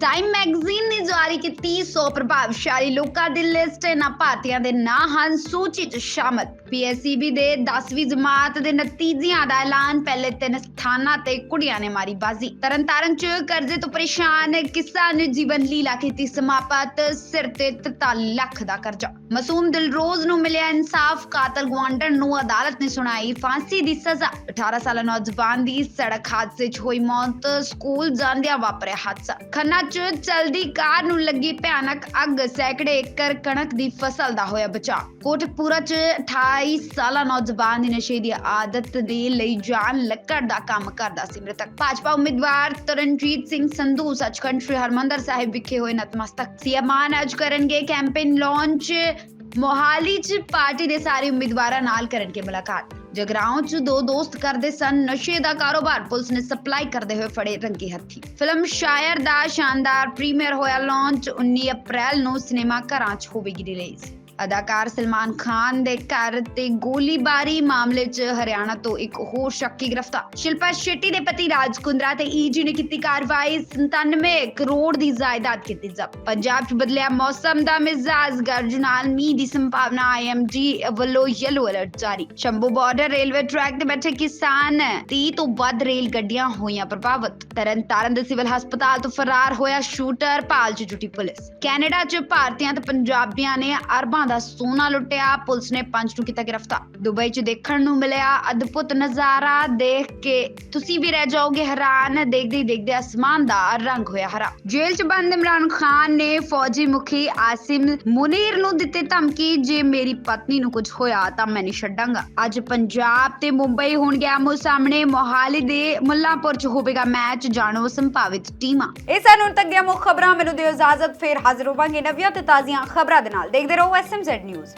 Time magazine ਨੇ ਜਾਰੀ ਕੀਤੀ 100 ਪ੍ਰਭਾਵਸ਼ਾਲੀ ਲੋਕਾਂ ਦੀ ਲਿਸਟ ਇਹਨਾਂ ਭਾਰਤੀਆਂ ਦੇ ਨਾਂ ਹਨ ਸੂਚੀ 'ਚ ਸ਼ਾਮਲ। ਪੀਐਸਸੀਬੀ ਦੇ 10ਵੀਂ ਜਮਾਤ ਦੇ ਨਤੀਜਿਆਂ ਦਾ ਐਲਾਨ, ਪਹਿਲੇ ਤਿੰਨ ਸਥਾਨਾਂ ਤੇ ਕੁੜੀਆਂ ਨੇ ਮਾਰੀ ਬਾਜ਼ੀ। ਤਰਨਤਾਰਨ 'ਚ ਕਰਜ਼ੇ ਤੋਂ ਪਰੇਸ਼ਾਨ ਕਿਸਾਨ ਨੇ ਜੀਵਨ ਲੀਲਾ ਕੀਤੀ ਸਮਾਪਤ, ਸਿਰ ਤੇ 43 ਲੱਖ ਦਾ ਕਰਜ਼ਾ। ਮਾਸੂਮ ਦਿਲਰੋਜ਼ ਨੂੰ ਮਿਲਿਆ ਇਨਸਾਫ, ਕਾਤਲ ਗਵਾਂਡਰ ਨੂੰ ਅਦਾਲਤ ਨੇ ਸੁਣਾਈ ਫਾਂਸੀ ਦੀ ਸਜ਼ਾ। 18 ਸਾਲਾ ਨੌਜਵਾਨ ਦੀ ਸੜਕ ਹਾਦਸੇ 'ਚ ਹੋਈ ਮੌਤ, ਸਕੂਲ ਜਾਂਦਿਆਂ ਵਾਪਰਿਆ ਹਾਦਸਾ। ਖੰਨਾ 'ਚ ਚਲਦੀ ਕਾਰ ਨੂੰ ਲੱਗੀ ਭਿਆਨਕ ਅੱਗ। ਸੈਂਕੜੇ ਏਕੜ ਕਣਕ ਦੀ ਫਸਲ ਦਾ ਹੋਇਆ ਬਚਾਅ। ਕੋਟਕਪੂਰਾ 'ਚ 28 ਸਾਲਾ ਨੌਜਵਾਨ ਦੀ ਨਸ਼ੇ ਦੀ ਆਦਤ ਦੇ ਲਈ ਜਾਨ ਲੱਕੜ ਦਾ ਕੰਮ ਕਰਦਾ ਸੀ ਮ੍ਰਿਤਕ। ਭਾਜਪਾ ਉਮੀਦਵਾਰ ਤਰਨਜੀਤ ਸਿੰਘ ਸੰਧੂ, ਸੱਚਖੰਡ ਸ੍ਰੀ ਹਰਮੰਦਰ ਸਾਹਿਬ ਵਿਖੇ ਹੋਏ ਨਤਮਸਤਕ ਸੀਐਮਾਨ ਅੱਜ ਕਰਨਗੇ ਕੈਂਪੇਨ ਲਾਂਚ। ਮੋਹਾਲੀ 'ਚ ਪਾਰਟੀ ਦੇ ਸਾਰੇ ਉਮੀਦਵਾਰਾਂ ਨਾਲ ਕਰਨਗੇ ਮੁਲਾਕਾਤ। ਜਗਰਾਉਂ 'ਚ ਦੋ ਦੋਸਤ ਕਰਦੇ ਸਨ। ਨਸ਼ੇ ਦਾ ਕਾਰੋਬਾਰ ਪੁਲਿਸ ਨੇ ਸਪਲਾਈ ਕਰਦੇ ਹੋਏ ਫੜੇ ਰੰਗੇ ਹੱਥੀ। ਫਿਲਮ ਸ਼ਾਇਰ ਦਾ ਸ਼ਾਨਦਾਰ ਪ੍ਰੀਮੀਅਰ ਹੋਇਆ ਲਾਂਚ। 19 ਅਪ੍ਰੈਲ ਨੂੰ ਸਿਨੇਮਾ ਘਰਾਂ 'ਚ ਹੋਵੇਗੀ ਰਿਲੀਜ਼। ਅਦਾਕਾਰ ਸਲਮਾਨ ਖਾਨ ਦੇ ਘਰ ਤੇ ਗੋਲੀਬਾਰੀ ਮਾਮਲੇ 'ਚ ਹਰਿਆਣਾ ਤੋਂ ਇੱਕ ਹੋਰ ਸ਼ੱਕੀ ਗ੍ਰਿਫਤਾਰ। ਸ਼ਿਲਪਾ ਸ਼ੈੱਟੀ ਦੇ ਪਤੀ ਰਾਜ ਕੁੰਦਰਾ ਤੇ ਈਜੀ ਨੇ ਕੀਤੀ ਕਾਰਵਾਈ। 97 ਕਰੋੜ ਦੀ ਜਾਇਦਾਦ ਕੀਤੀ ਜ਼ਬਤ। ਪੰਜਾਬ 'ਚ ਬਦਲਿਆ ਮੌਸਮ ਦਾ ਮਿਜ਼ਾਜ। ਗਰਜ ਨਾਲ ਮੀਂਹ ਦੀ ਸੰਭਾਵਨਾ ਆਈਐਮਜੀ ਵੱਲੋਂ ਯੈਲੋ ਅਲਰਟ ਜਾਰੀ। ਸ਼ੰਭੂ ਬਾਰਡਰ ਰੇਲਵੇ ਟਰੈਕ ਤੇ ਬੈਠੇ ਕਿਸਾਨ 30 ਤੋਂ ਵੱਧ ਰੇਲ ਗੱਡੀਆਂ ਹੋਈਆਂ ਪ੍ਰਭਾਵਿਤ। ਤਰਨਤਾਰਨ ਦੇ ਸਿਵਲ ਹਸਪਤਾਲ ਤੋਂ ਫਰਾਰ ਹੋਇਆ ਸ਼ੂਟਰ, ਭਾਲ 'ਚ ਜੁਟੀ ਪੁਲਿਸ। ਕੈਨੇਡਾ 'ਚ ਭਾਰਤੀਆਂ ਤੇ ਪੰਜਾਬੀਆਂ ਨੇ ਅਰਬਾਂ ਦਾ ਸੋਨਾ ਲੁੱਟਿਆ, ਪੁਲਿਸ ਨੇ ਪੰਜ ਨੂੰ ਕੀਤਾ ਗ੍ਰਿਫਤਾਰ। ਦੁਬਈ 'ਚ ਦੇਖਣ ਨੂੰ ਮਿਲਿਆ ਅਦਭੁਤ ਨਜ਼ਾਰਾ, ਦੇਖ ਕੇ ਤੁਸੀਂ ਵੀ ਰਹਿ ਜਾਓਗੇ ਹੈਰਾਨ। ਦੇਖਦੇ ਦੇਖਦੇ ਅਸਮਾਨ ਦਾ ਰੰਗ ਹੋਇਆ ਹਰਾ। ਜੇਲ੍ਹ 'ਚ ਬੰਦ ਇਮਰਾਨ ਖਾਨ ਨੇ ਫੌਜੀ ਮੁਖੀ ਆਸਿਮ ਮੁਨੀਰ ਨੂੰ ਦਿੱਤੀ ਧਮਕੀ, ਜੇ ਮੇਰੀ ਪਤਨੀ ਨੂੰ ਕੁਝ ਹੋਇਆ ਤਾਂ ਮੈਂ ਨਹੀਂ ਛੱਡਾਂਗਾ। ਅੱਜ ਪੰਜਾਬ ਤੇ ਮੁੰਬਈ ਹੋਣਗੇ ਆਮੋ ਸਾਹਮਣੇ, ਮੋਹਾਲੀ ਦੇ ਮੁੱਲਾਂਪੁਰ 'ਚ ਹੋਵੇਗਾ ਮੈਚ, ਜਾਣੋ ਸੰਭਾਵਿਤ ਟੀਮਾਂ। ਇਹ ਸਾਨੂੰ ਹੁਣ ਤੱਕ ਦੀਆਂ ਮੁੱਖ ਖਬਰਾਂ, ਮੈਨੂੰ ਦਿਓ ਇਜਾਜ਼ਤ, ਫੇਰ ਹਾਜ਼ਰ ਹੋਵਾਂਗੇ ਨਵੀਆਂ ਤੇ ਤਾਜ਼ੀਆਂ ਖਬਰਾਂ ਦੇ ਨਾਲ। ਦੇਖਦੇ ਰਹੋ ਐਸਐਮਜ਼ੈਡ ਨਿਊਜ਼